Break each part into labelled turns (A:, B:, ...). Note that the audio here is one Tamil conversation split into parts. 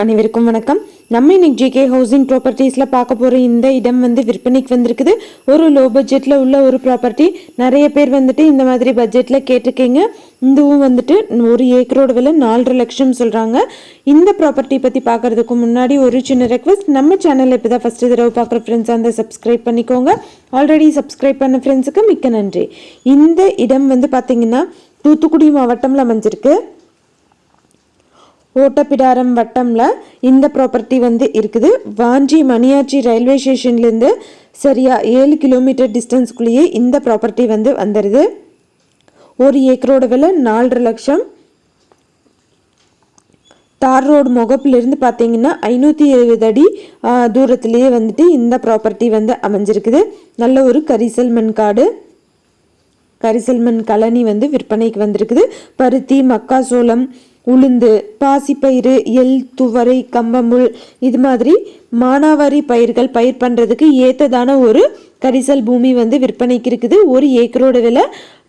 A: அனைவருக்கும் வணக்கம். நம்ம இன்னைக்கு ஜிகே ஹவுசிங் ப்ராப்பர்ட்டிஸில் பார்க்க போகிற இந்த இடம் வந்து விற்பனைக்கு வந்திருக்குது. ஒரு லோ பட்ஜெட்டில் உள்ள ஒரு ப்ராப்பர்ட்டி நிறைய பேர் வந்துட்டு இந்த மாதிரி பட்ஜெட்டில் கேட்டிருக்கீங்க. இதுவும் வந்துட்டு ஒரு ஏக்கரோட விலை நாலரை லட்சம் சொல்கிறாங்க இந்த ப்ராப்பர்ட்டி பற்றி பார்க்கறதுக்கு முன்னாடி ஒரு சின்ன ரெக்வஸ்ட் நம்ம சேனலில் இப்போ தான் ஃபஸ்ட்டு தடவை பார்க்குற ஃப்ரெண்ட்ஸ் அந்த சப்ஸ்கிரைப் பண்ணிக்கோங்க. ஆல்ரெடி சப்ஸ்கிரைப் பண்ண ஃப்ரெண்ட்ஸுக்கு மிக்க நன்றி. இந்த இடம் வந்து பார்த்திங்கன்னா தூத்துக்குடி மாவட்டம்ல அமைஞ்சிருக்கு. ஓட்டப்பிடாரம் வட்டம்ல இந்த ப்ராப்பர்ட்டி வந்து இருக்குது. வாஞ்சி மணியாச்சி ரயில்வே ஸ்டேஷன்லேருந்து சரியா ஏழு கிலோமீட்டர் டிஸ்டன்ஸ்குள்ளேயே இந்த ப்ராப்பர்ட்டி வந்து வந்துடுது ஒரு ஏக்கரோட விலை நாலரை லட்சம். தார் ரோடு முகப்புலேருந்து பார்த்தீங்கன்னா ஐநூற்றி எழுபது அடி தூரத்துலேயே வந்துட்டு இந்த ப்ராப்பர்ட்டி வந்து அமைஞ்சிருக்குது. நல்ல ஒரு கரிசல் மண் காடு. கரிசல்மன் கழனி வந்து விற்பனைக்கு வந்திருக்குது. பருத்தி மக்காசோளம் உளுந்து பாசிப்பயிறு எள் துவரை கம்பமுள் இது மாதிரி மானாவாரி பயிர்கள் பயிர் பண்ணுறதுக்கு ஏற்றதான ஒரு கரிசல் பூமி வந்து விற்பனைக்கு இருக்குது. ஒரு ஏக்கரோட விலை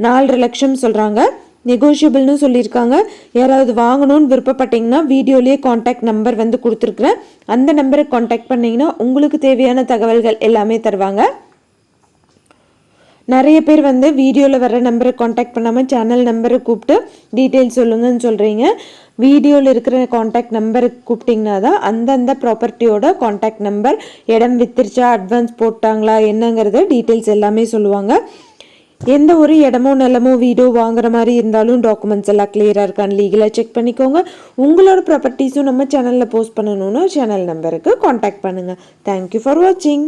A: நாலரை லட்சம் சொல்கிறாங்க நெகோஷியபிள்னு சொல்லியிருக்காங்க. யாராவது வாங்கணும்னு விருப்பப்பட்டீங்கன்னா வீடியோலேயே காண்டாக்ட் நம்பர் வந்து கொடுத்துருக்குறேன். அந்த நம்பரை காண்டாக்ட் பண்ணிங்கன்னா உங்களுக்கு தேவையான தகவல்கள் எல்லாமே தருவாங்க. நிறைய பேர் வந்து வீடியோவில் வர நம்பரை காண்டாக்ட் பண்ணாமல் சேனல் நம்பரை கூப்பிட்டு டீட்டெயில் சொல்லுங்கன்னு சொல்கிறீங்க வீடியோவில் இருக்கிற காண்டாக்ட் நம்பரை கூப்பிட்டிங்கன்னா தான் அந்தந்த ப்ராப்பர்ட்டியோட காண்டாக்ட் நம்பர் இடம் வித்துருச்சா அட்வான்ஸ் போட்டாங்களா என்னங்கிறத டீட்டெயில்ஸ் எல்லாமே சொல்லுவாங்க. எந்த ஒரு இடமோ நிலமோ வீடோ வாங்குற மாதிரி இருந்தாலும் டாக்குமெண்ட்ஸ் எல்லாம் கிளியராக இருக்கான்னு லீகலாக செக் பண்ணிக்கோங்க. உங்களோட ப்ராப்பர்ட்டிஸும் நம்ம சேனலில் போஸ்ட் பண்ணணும்னா சேனல் நம்பருக்கு காண்டாக்ட் பண்ணுங்கள் தேங்க்யூ ஃபார் வாட்சிங்